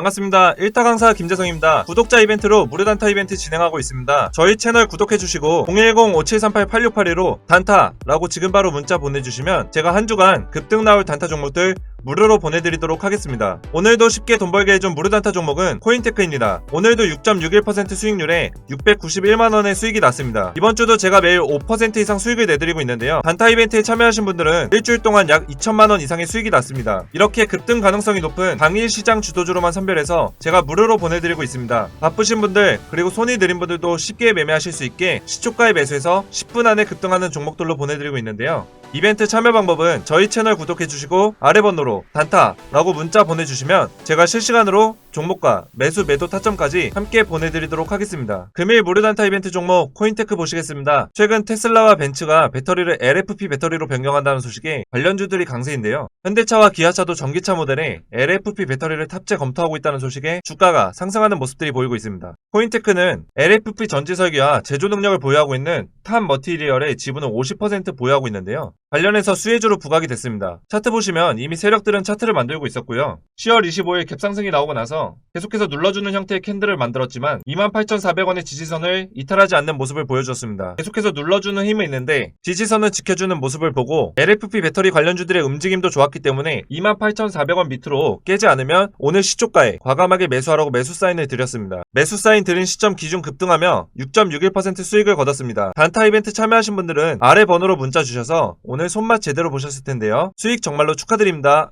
반갑습니다. 1타 강사 김재성입니다. 구독자 이벤트로 무료 단타 이벤트 진행하고 있습니다. 저희 채널 구독해주시고 010-5738-8682로 단타라고 지금 바로 문자 보내주시면 제가 한 주간 급등 나올 단타 종목들 무료로 보내드리도록 하겠습니다. 오늘도 쉽게 돈 벌게 해준 무료 단타 종목은 코인테크입니다. 오늘도 6.61% 수익률에 691만원의 수익이 났습니다. 이번 주도 제가 매일 5% 이상 수익을 내드리고 있는데요. 단타 이벤트에 참여하신 분들은 일주일 동안 약 2천만원 이상의 수익이 났습니다. 이렇게 급등 가능성이 높은 당일 시장 주도주로만 선별해서 제가 무료로 보내드리고 있습니다. 바쁘신 분들 그리고 손이 느린 분들도 쉽게 매매하실 수 있게 시초가에 매수해서 10분 안에 급등하는 종목들로 보내드리고 있는데요. 이벤트 참여 방법은 저희 채널 구독해주시고 아래 번호로 단타라고 문자 보내주시면 제가 실시간으로 종목과 매수 매도 타점까지 함께 보내드리도록 하겠습니다. 금일 무료 단타 이벤트 종목 코인테크 보시겠습니다. 최근 테슬라와 벤츠가 배터리를 LFP 배터리로 변경한다는 소식에 관련주들이 강세인데요. 현대차와 기아차도 전기차 모델에 LFP 배터리를 탑재 검토하고 있다는 소식에 주가가 상승하는 모습들이 보이고 있습니다. 코인테크는 LFP 전지 설계와 제조 능력을 보유하고 있는 탑 머티리얼의 지분을 50% 보유하고 있는데요. 관련해서 수혜주로 부각이 됐습니다. 차트 보시면 이미 세력들은 차트를 만들고 있었고요. 10월 25일 갭상승이 나오고 나서 계속해서 눌러주는 형태의 캔들을 만들었지만 28,400원의 지지선을 이탈하지 않는 모습을 보여줬습니다. 계속해서 눌러주는 힘은 있는데 지지선을 지켜주는 모습을 보고 LFP 배터리 관련주들의 움직임도 좋았기 때문에 28,400원 밑으로 깨지 않으면 오늘 시초가에 과감하게 매수하라고 매수 사인을 드렸습니다. 매수 사인 드린 시점 기준 급등하며 6.61% 수익을 거뒀습니다. 단타 이벤트 참여하신 분들은 아래 번호로 문자 주셔서 오늘 손맛 제대로 보셨을 텐데요. 수익 정말로 축하드립니다.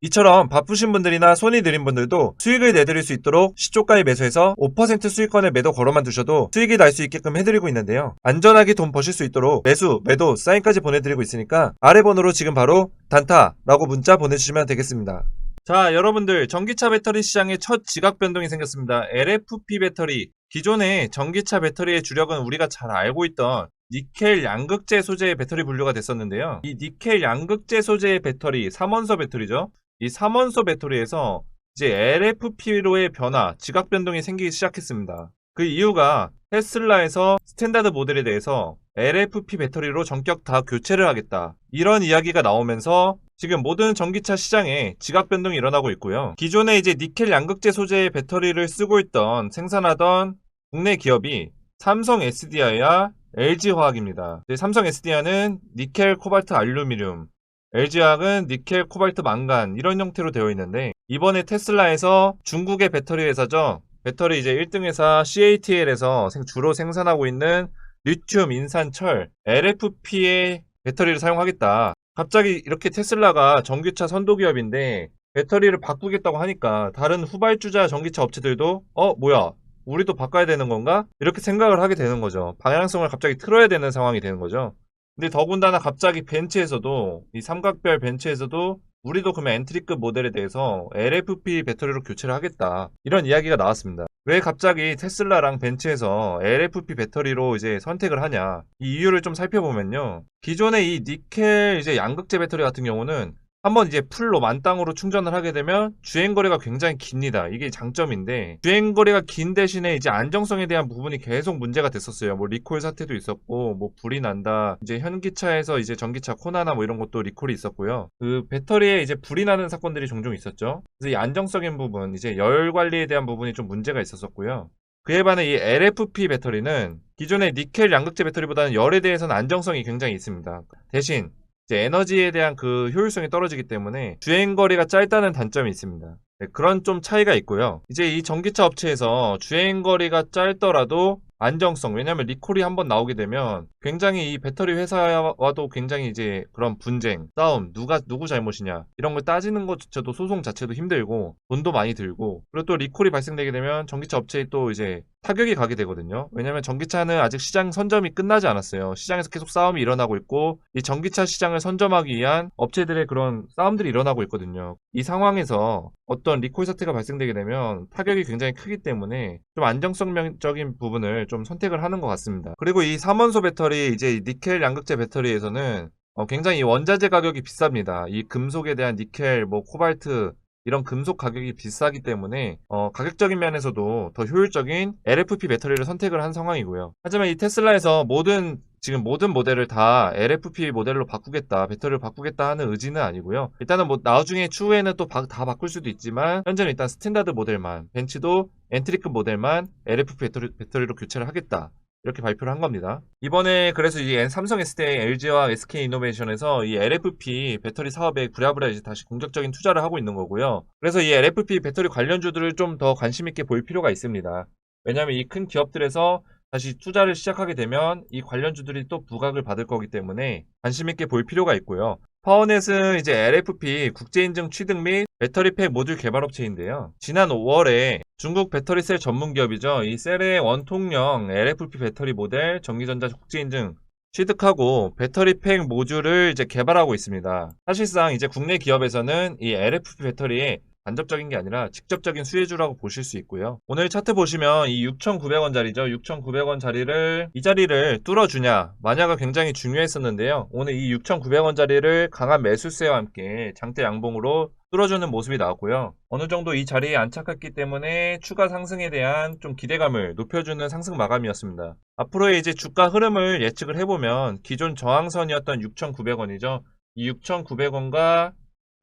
이처럼 바쁘신 분들이나 손이 느린 분들도 수익을 내드릴 수 있도록 시초가에 매수해서 5% 수익권을 매도 걸어만 두셔도 수익이 날 수 있게끔 해드리고 있는데요. 안전하게 돈 버실 수 있도록 매수, 매도, 사인까지 보내드리고 있으니까 아래 번호로 지금 바로 단타라고 문자 보내주시면 되겠습니다. 자, 여러분들 전기차 배터리 시장에 첫 지각 변동이 생겼습니다. LFP 배터리. 기존의 전기차 배터리의 주력은 우리가 잘 알고 있던 니켈 양극재 소재의 배터리 분류가 됐었는데요. 이 니켈 양극재 소재의 배터리, 삼원소 배터리죠. 이 삼원소 배터리에서 이제 LFP로의 변화, 지각 변동이 생기기 시작했습니다. 그 이유가 테슬라에서 스탠다드 모델에 대해서 LFP 배터리로 전격 다 교체를 하겠다. 이런 이야기가 나오면서 지금 모든 전기차 시장에 지각 변동이 일어나고 있고요. 기존에 이제 니켈 양극재 소재의 배터리를 쓰고 있던 생산하던 국내 기업이 삼성 SDI와 LG화학입니다. 삼성 SDI는 니켈, 코발트, 알루미늄, LG화학은 니켈, 코발트, 망간 이런 형태로 되어 있는데 이번에 테슬라에서 중국의 배터리 회사죠. 배터리 이제 1등 회사 CATL에서 주로 생산하고 있는 리튬, 인산, 철, LFP의 배터리를 사용하겠다. 갑자기 이렇게 테슬라가 전기차 선도 기업인데 배터리를 바꾸겠다고 하니까 다른 후발주자 전기차 업체들도 어 뭐야 우리도 바꿔야 되는 건가? 이렇게 생각을 하게 되는 거죠. 방향성을 갑자기 틀어야 되는 상황이 되는 거죠. 근데 더군다나 갑자기 벤츠에서도 이 삼각별 벤츠에서도 우리도 그러면 엔트리급 모델에 대해서 LFP 배터리로 교체를 하겠다. 이런 이야기가 나왔습니다. 왜 갑자기 테슬라랑 벤츠에서 LFP 배터리로 이제 선택을 하냐. 이 이유를 좀 살펴보면요. 기존의 이 니켈 이제 양극재 배터리 같은 경우는 한번 이제 풀로 만땅으로 충전을 하게 되면 주행거리가 굉장히 깁니다. 이게 장점인데 주행거리가 긴 대신에 이제 안정성에 대한 부분이 계속 문제가 됐었어요. 뭐 리콜 사태도 있었고 뭐 불이 난다. 이제 현기차에서 이제 전기차 코나나 뭐 이런 것도 리콜이 있었고요. 그 배터리에 이제 불이 나는 사건들이 종종 있었죠. 그래서 이 안정적인 부분, 이제 열 관리에 대한 부분이 좀 문제가 있었었고요. 그에 반해 이 LFP 배터리는 기존의 니켈 양극재 배터리보다는 열에 대해서는 안정성이 굉장히 있습니다. 대신 에너지에 대한 그 효율성이 떨어지기 때문에 주행거리가 짧다는 단점이 있습니다. 네, 그런 좀 차이가 있고요. 이제 이 전기차 업체에서 주행거리가 짧더라도 안정성. 왜냐하면 리콜이 한번 나오게 되면 굉장히 이 배터리 회사와도 굉장히 이제 그런 분쟁 싸움 누가 누구 잘못이냐 이런 걸 따지는 것조차도 소송 자체도 힘들고 돈도 많이 들고 그리고 또 리콜이 발생되게 되면 전기차 업체에 또 이제 타격이 가게 되거든요. 왜냐하면 전기차는 아직 시장 선점이 끝나지 않았어요. 시장에서 계속 싸움이 일어나고 있고 이 전기차 시장을 선점하기 위한 업체들의 그런 싸움들이 일어나고 있거든요. 이 상황에서 어떤 리콜 사태가 발생되게 되면 타격이 굉장히 크기 때문에 좀 안정성적인 부분을 좀 선택을 하는 것 같습니다. 그리고 이 삼원소 배터리 이제 니켈 양극재 배터리에서는 어, 굉장히 원자재 가격이 비쌉니다. 이 금속에 대한 니켈, 뭐 코발트 이런 금속 가격이 비싸기 때문에 어, 가격적인 면에서도 더 효율적인 LFP 배터리를 선택을 한 상황이고요. 하지만 이 테슬라에서 모든 지금 모든 모델을 다 LFP 모델로 바꾸겠다, 배터리를 바꾸겠다 하는 의지는 아니고요. 일단은 뭐 나중에 추후에는 또 다 바꿀 수도 있지만 현재는 일단 스탠다드 모델만, 벤츠도 엔트리급 모델만 LFP 배터리, 배터리로 교체를 하겠다. 이렇게 발표를 한 겁니다. 이번에 그래서 이 삼성 SDI, LG와 SK 이노베이션에서 이 LFP 배터리 사업에 부랴부랴 이제 다시 공격적인 투자를 하고 있는 거고요. 그래서 이 LFP 배터리 관련주들을 좀 더 관심 있게 볼 필요가 있습니다. 왜냐하면 이 큰 기업들에서 다시 투자를 시작하게 되면 이 관련주들이 또 부각을 받을 거기 때문에 관심 있게 볼 필요가 있고요. 파워넷은 이제 LFP 국제인증 취득 및 배터리팩 모듈 개발업체인데요. 지난 5월에 중국 배터리셀 전문 기업이죠. 이 셀의 원통형 LFP 배터리 모델 전기전자 국제 인증 취득하고 배터리팩 모듈을 이제 개발하고 있습니다. 사실상 이제 국내 기업에서는 이 LFP 배터리에 간접적인 게 아니라 직접적인 수혜주라고 보실 수 있고요. 오늘 차트 보시면 이 6,900원짜리죠. 6,900원짜리를 이 자리를 뚫어주냐 마냐가 굉장히 중요했었는데요. 오늘 이 6,900원짜리를 강한 매수세와 함께 장대 양봉으로 뚫어주는 모습이 나왔고요. 어느 정도 이 자리에 안착했기 때문에 추가 상승에 대한 좀 기대감을 높여주는 상승 마감이었습니다. 앞으로의 이제 주가 흐름을 예측을 해보면 기존 저항선이었던 6,900원이죠. 이 6,900원과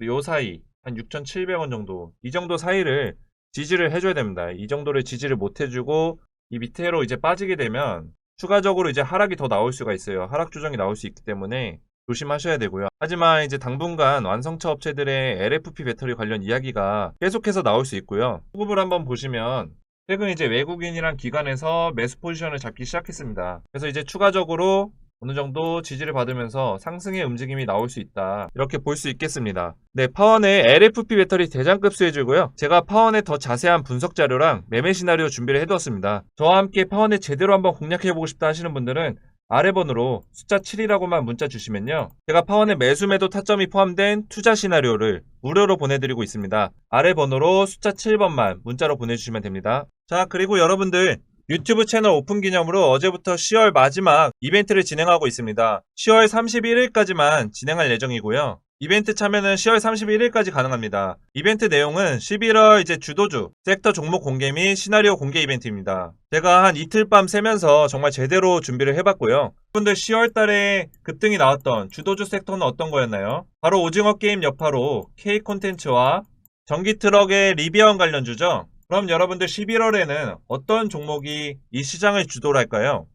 요 사이 한 6,700원 정도 이 정도 사이를 지지를 해줘야 됩니다. 이 정도를 지지를 못 해주고 이 밑으로 이제 빠지게 되면 추가적으로 이제 하락이 더 나올 수가 있어요. 하락 조정이 나올 수 있기 때문에 조심하셔야 되고요. 하지만 이제 당분간 완성차 업체들의 LFP 배터리 관련 이야기가 계속해서 나올 수 있고요. 수급을 한번 보시면 최근 이제 외국인이랑 기관에서 매수 포지션을 잡기 시작했습니다. 그래서 이제 추가적으로 어느 정도 지지를 받으면서 상승의 움직임이 나올 수 있다. 이렇게 볼 수 있겠습니다. 네, 파원의 LFP 배터리 대장급 수혜주고요. 제가 파원의 더 자세한 분석 자료랑 매매 시나리오 준비를 해두었습니다. 저와 함께 파원을 제대로 한번 공략해보고 싶다 하시는 분들은 아래 번호로 숫자 7이라고만 문자 주시면요. 제가 파원의 매수 매도 타점이 포함된 투자 시나리오를 무료로 보내드리고 있습니다. 아래 번호로 숫자 7번만 문자로 보내주시면 됩니다. 자, 그리고 여러분들 유튜브 채널 오픈 기념으로 어제부터 10월 마지막 이벤트를 진행하고 있습니다. 10월 31일까지만 진행할 예정이고요. 이벤트 참여는 10월 31일까지 가능합니다. 이벤트 내용은 11월 이제 주도주, 섹터 종목 공개 및 시나리오 공개 이벤트입니다. 제가 한 이틀 밤 새면서 정말 제대로 준비를 해봤고요. 여러분들 10월 달에 급등이 나왔던 주도주 섹터는 어떤 거였나요? 바로 오징어 게임 여파로 K 콘텐츠와 전기 트럭의 리비언 관련주죠. 그럼 여러분들 11월에는 어떤 종목이 이 시장을 주도를 할까요?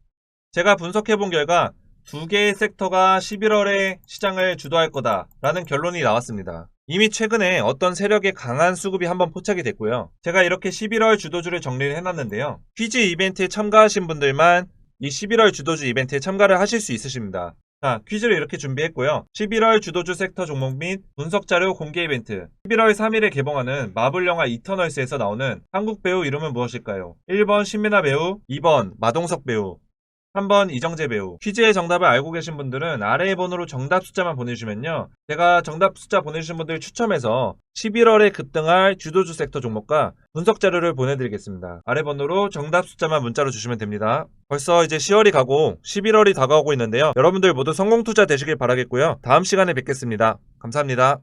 제가 분석해 본 결과 두 개의 섹터가 11월에 시장을 주도할 거다라는 결론이 나왔습니다. 이미 최근에 어떤 세력의 강한 수급이 한번 포착이 됐고요. 제가 이렇게 11월 주도주를 정리를 해놨는데요. 퀴즈 이벤트에 참가하신 분들만 이 11월 주도주 이벤트에 참가를 하실 수 있으십니다. 자, 퀴즈를 이렇게 준비했고요. 11월 주도주 섹터 종목 및 분석 자료 공개 이벤트. 11월 3일에 개봉하는 마블 영화 이터널스에서 나오는 한국 배우 이름은 무엇일까요? 1번 신민아 배우, 2번 마동석 배우, 3번 이정재 배우. 퀴즈의 정답을 알고 계신 분들은 아래의 번호로 정답 숫자만 보내주시면요. 제가 정답 숫자 보내주신 분들 추첨해서 11월에 급등할 주도주 섹터 종목과 분석 자료를 보내드리겠습니다. 아래 번호로 정답 숫자만 문자로 주시면 됩니다. 벌써 이제 10월이 가고 11월이 다가오고 있는데요. 여러분들 모두 성공 투자 되시길 바라겠고요. 다음 시간에 뵙겠습니다. 감사합니다.